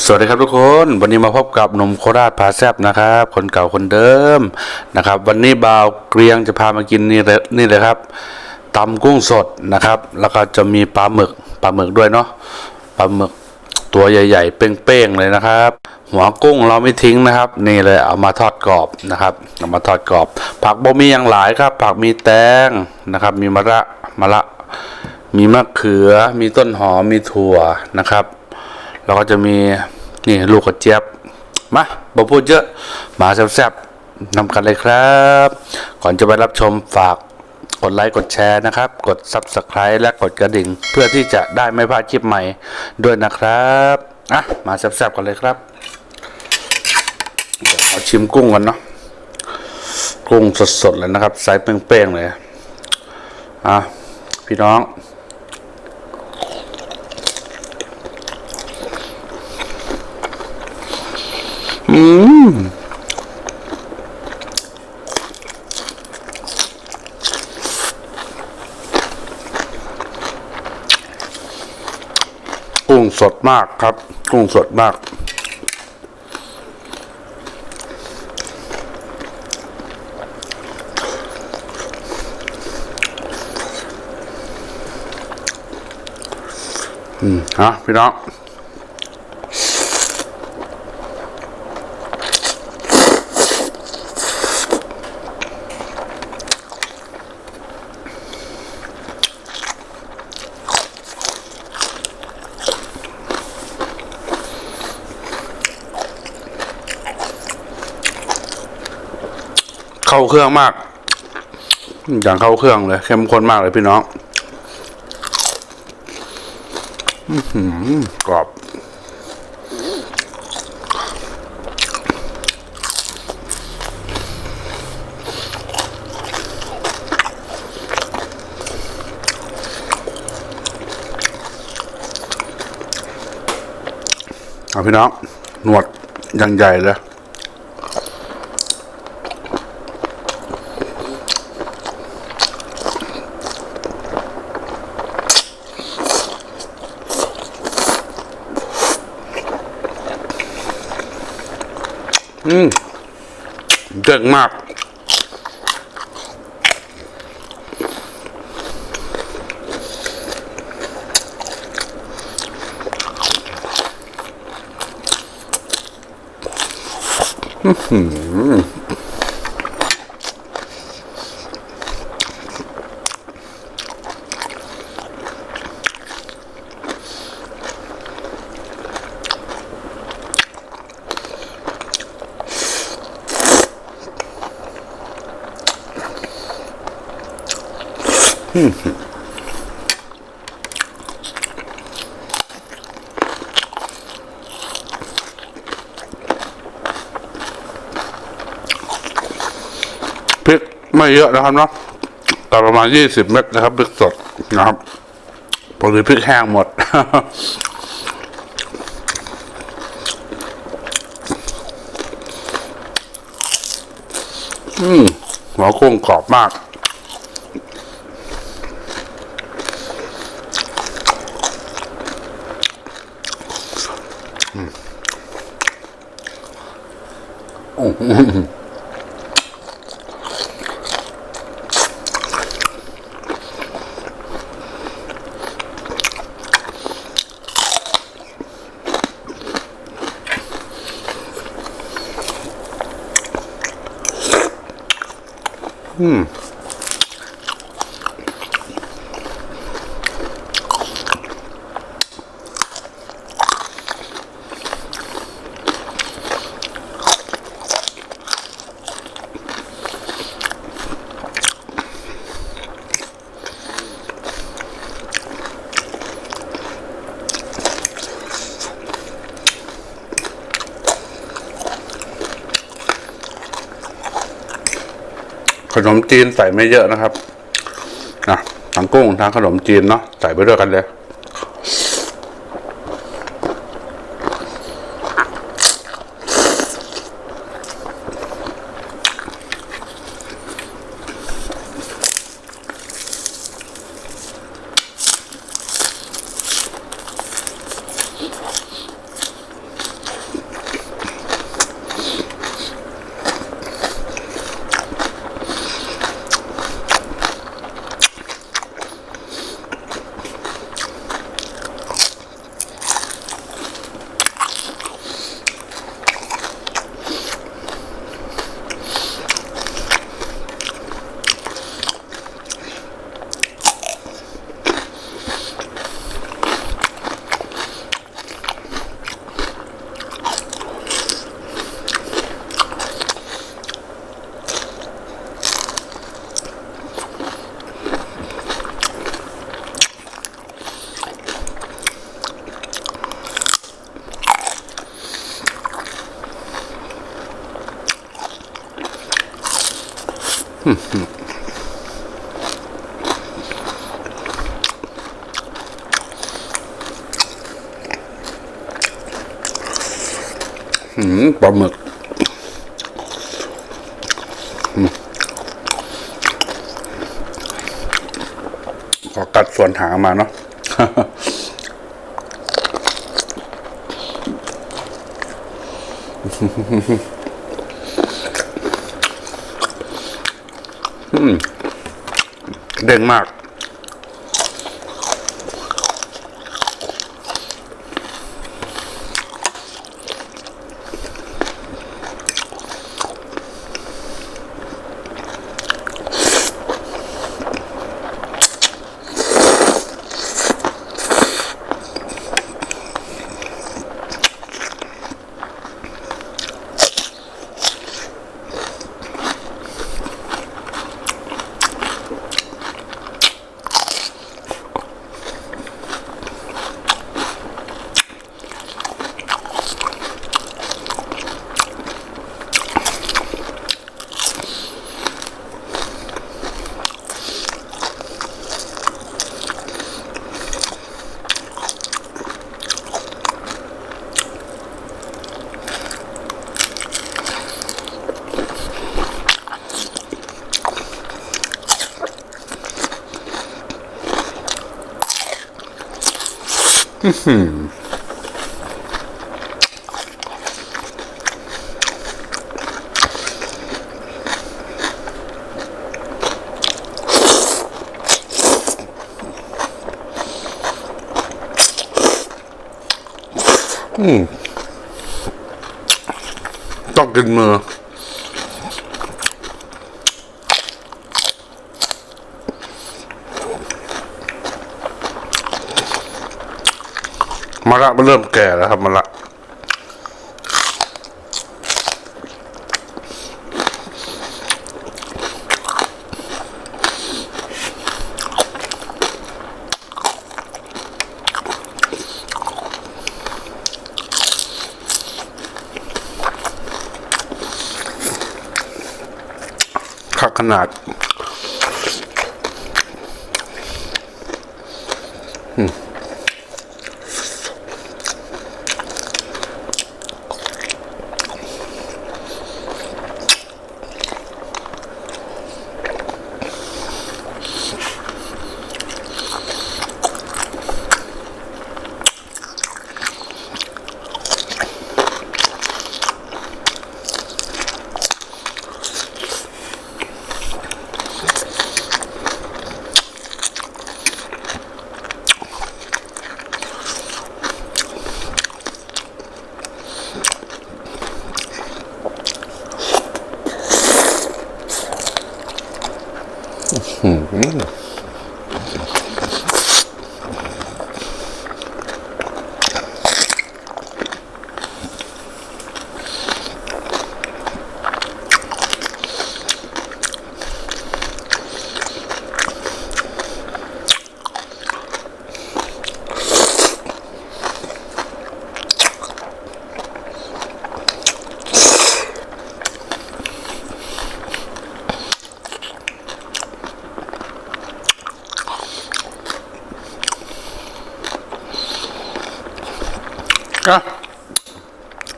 สวัสดีครับทุกคนวันนี้มาพบกับหนุ่มโคราชพาแซบนะครับ คนเก่าคนเดิมนะครับ วันนี้บ่าวเกรียงจะพามากินนี่เลยนี่เลยครับตำกุ้งสดนะครับ แล้วก็จะมีปลาหมึกปลาหมึกด้วยเนาะปลาหมึกตัวใหญ่ ๆ เป้งๆเลยนะครับ หัวกุ้งเราไม่ทิ้งนะครับ นี่เลยเอามาทอดกรอบนะครับเอามาทอดกรอบ ผักบ่มีอย่างหลายครับ ผักมีแตงนะครับ มีมะระมะระมีมะเขือ มีต้นหอมมีถั่วนะครับ แล้วก็จะมีนี่ลูกกระเจี๊ยบมาบอพูดเยอะมาแซ่บๆนำกันเลยครับ ก่อนจะไปรับชมฝากกดไลค์กดแชร์นะครับ กด Subscribe และกดกระดิ่ง เพื่อที่จะได้ไม่พลาดคลิปใหม่ด้วยนะครับอะมาแซ่บๆกันเลยครับเดี๋ยวเอาชิมกุ้งกันเนาะกุ้งสดๆเลยนะครับไซส์เป้งๆเลยอะพี่น้อง กุ้งสดมากครับ กุ้งสดมากอืมฮะพี่น้อง เข้าเครื่องมาก อย่างเข้าเครื่องเลยเข้มข้นมากเลยพี่น้องกรอบเอาพี่น้อง หนวดยังใหญ่เลย อืมเจ๋งมาก อืม พริกไม่เยอะนะครับเนาะแต่ประมาณยี่สิบเม็ดนะครับพริกสดนะครับปกติพริกแห้งหมดอืมหัวกุ้งกรอบมาก Hmm. ขนมจีนใส่ไม่เยอะนะครับนะทั้งกุ้งทั้งขนมจีนเนาะใส่ไปด้วยกันเลย ปลาหมึกอืมขอกัดส่วนหางมาเนาะอืม เด้งมาก ต้องกินมือ มะระมันเริ่มแก่แล้วครับมะระขักขนาด อ่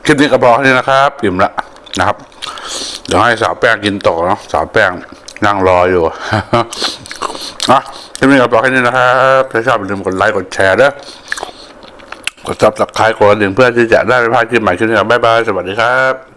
คลิปนี้ก็พอนี่นะครับอิ่มละนะครับเดี๋ยวให้สาวแป้งกินต่อเนาะสาวแป้งนั่งรออยู่อะคลิปนี้ก็พอแค่นี้นะครับถ้าชอบอย่าลืมกดไลค์กดแชร์ด้วยกดซับสไครต์กดกระดิ่งเพื่อที่จะได้ไม่พลาดคลิปใหม่คลิปนี้ครับบ๊ายบายสวัสดีครับ